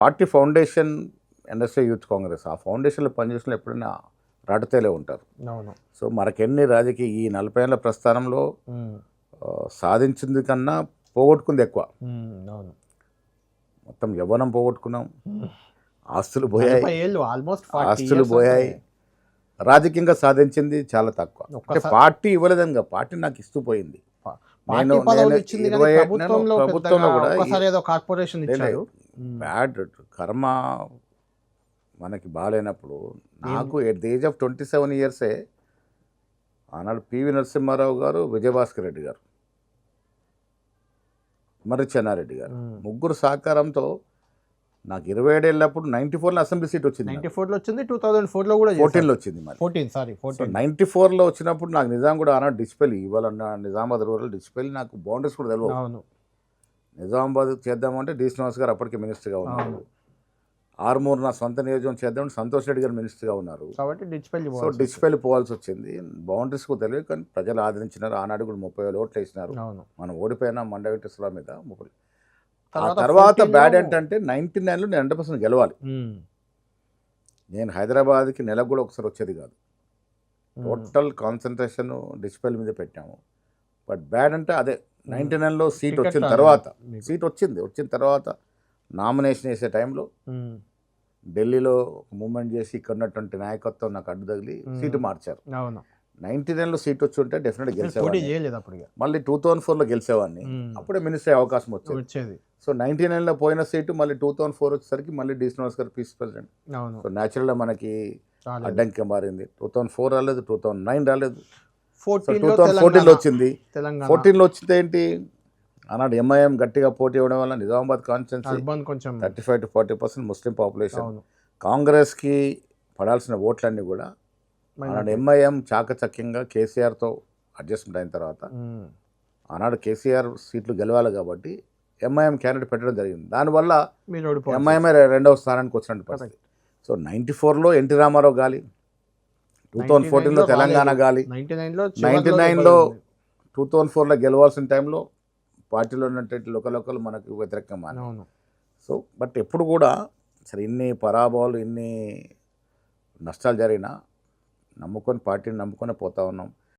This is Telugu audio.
Party foundation NSA youth Congress ఆ ఫౌండేషన్లో పనిచేసిన ఎప్పుడైనా రాటతేలే ఉంటారు. అవును. సో మనకెన్ని రాజకీయ ఈ నలభై ఏళ్ళ ప్రస్థానంలో సాధించింది కన్నా పోగొట్టుకుంది ఎక్కువ. అవును. మొత్తం యవ్వనం పోగొట్టుకున్నాం. ఆస్తులు పోయాయి. ఆస్తులు పోయాయి. రాజకీయంగా సాధించింది చాలా తక్కువ. పార్టీ ఇవ్వలేదంగా పార్టీ నాకు ఇస్తూ పోయింది. ప్రభుత్వంలో కూడా కార్పొరేషన్ ఇచ్చారు బ్యాడ్ కర్మ మనకి బాగాలేనప్పుడు నాకు at the age of twenty seven ఇయర్సే ఆనాడు పివి నరసింహారావు గారు విజయభాస్కర్ రెడ్డి గారు మరి చెన్నారెడ్డి గారు. ముగ్గురు సహకారంతో నాకు ఇరవై ఏడు వెళ్ళినప్పుడు నైంటీ ఫోర్లో అసెంబ్లీ సీట్ వచ్చింది నైన్టీ ఫోర్లో వచ్చింది టూ థౌసండ్ ఫోర్లో కూడా ఫోర్టీన్లో వచ్చింది మరి. ఫోర్టీన్ సారీ ఫోర్టీన్ నైంటీ ఫోర్లో వచ్చినప్పుడు నాకు నిజాం కూడా ఆనాడు డిస్పెల్ ఇవాళ నిజామాబాద్ రూరల్ డిస్పెల్ నాకు బౌండరీస్ కూడా తెలియదు నిజామాబాద్ చేద్దామంటే డి శ్రీనివాస్ గారు అప్పటికే మినిస్టర్గా ఉన్నారు. ఆర్మూర్ నా సొంత నియోజకవర్గం చేద్దామంటే సంతోష్ రెడ్డి గారు మినిస్టర్గా ఉన్నారు. కాబట్టి డిస్పెల్ సో డిస్పెల్ పోవాల్సి వచ్చింది బౌండరీస్ కూడా తెలియదు కానీ ప్రజలు ఆదరించినారు. ఆనాడు కూడా ముప్పై వేల ఓట్లు వేసినారు. మనం ఓడిపోయినా మండ వెంకటేశ్వర మీద ముప్పై ఆ తర్వాత తర్వాత 14 లో- బ్యాడ్ ఏంటంటే నైన్టీ నైన్లో నేను హండ్రెడ్ పర్సెంట్ గెలవాలి. నేను హైదరాబాద్కి నెలకు కూడా ఒకసారి వచ్చేది కాదు. టోటల్ కాన్సన్ట్రేషన్ డిస్ప్లే మీద పెట్టాము. బట్ బ్యాడ్ అంటే అదే నైన్టీ నైన్లో సీట్ వచ్చిన తర్వాత. సీట్ వచ్చింది. వచ్చిన తర్వాత నామినేషన్ వేసే టైంలో ఢిల్లీలో మూమెంట్ చేసి ఇక్కడ ఉన్నటువంటి నాయకత్వం నాకు అడ్డు తగిలి. సీటు మార్చారు. నైన్టీ నైన్లో సీట్ వచ్చి ఉంటే డెఫినెట్గా గెలిచేవాడిని. అప్పుడు ఇక. మళ్ళీ టూ థౌసండ్ ఫోర్లో గెలిచేవాడిని. అప్పుడే మినిస్టర్ అవకాశం వచ్చింది. సో నైన్టీ నైన్లో పోయిన సీటు మళ్ళీ టూ థౌసండ్ ఫోర్ వచ్చేసరికి మళ్ళీ డి శ్రీనివాస్ గారు పీస్ ప్రెసిడెంట్. సో న్యాచురల్గా మనకి. అడ్డంకి మారింది. టూ థౌసండ్ ఫోర్ రాలేదు టూ థౌసండ్ నైన్ రాలేదు. సో 14 టూ థౌసండ్ ఫోర్టీన్లో వచ్చింది. తెలంగాణ. ఫోర్టీన్లో వచ్చింది ఏంటి? ఆనాడు ఎంఐఎం గట్టిగా పోటీ ఇవ్వడం వల్ల నిజామాబాద్ కాన్స్టిట్యున్సీ కొంచెం thirty five to forty percent Muslim population కాంగ్రెస్కి పడాల్సిన ఓట్లన్నీ కూడా ఆనాడు ఎంఐఎం చాకచక్యంగా కేసీఆర్తో అడ్జస్ట్మెంట్ అయిన తర్వాత ఆనాడు కేసీఆర్ సీట్లు గెలవాలి కాబట్టి ఎంఐఎం క్యాండిడేట్ పెట్టడం జరిగింది. దానివల్ల ఎంఐఎంఏ రెండవ స్థానానికి వచ్చినట్టు పరిస్థితి. సో నైంటీ ఫోర్లో ఎన్టీ రామారావు గాలి. టూ థౌజండ్ ఫోర్టీన్లో తెలంగాణ గాలి. నైన్టీ నైన్లో. టూ థౌజండ్ ఫోర్లో గెలవాల్సిన టైంలో పార్టీలో ఉన్నటువంటి లోకలోకలు మనకు వ్యతిరేకంగా సో బట్ ఎప్పుడు కూడా సరే ఇన్ని పరాభవాలు ఇన్ని నష్టాలు జరిగినా నమ్ముకొని పార్టీని నమ్ముకొని పోతా ఉన్నాం.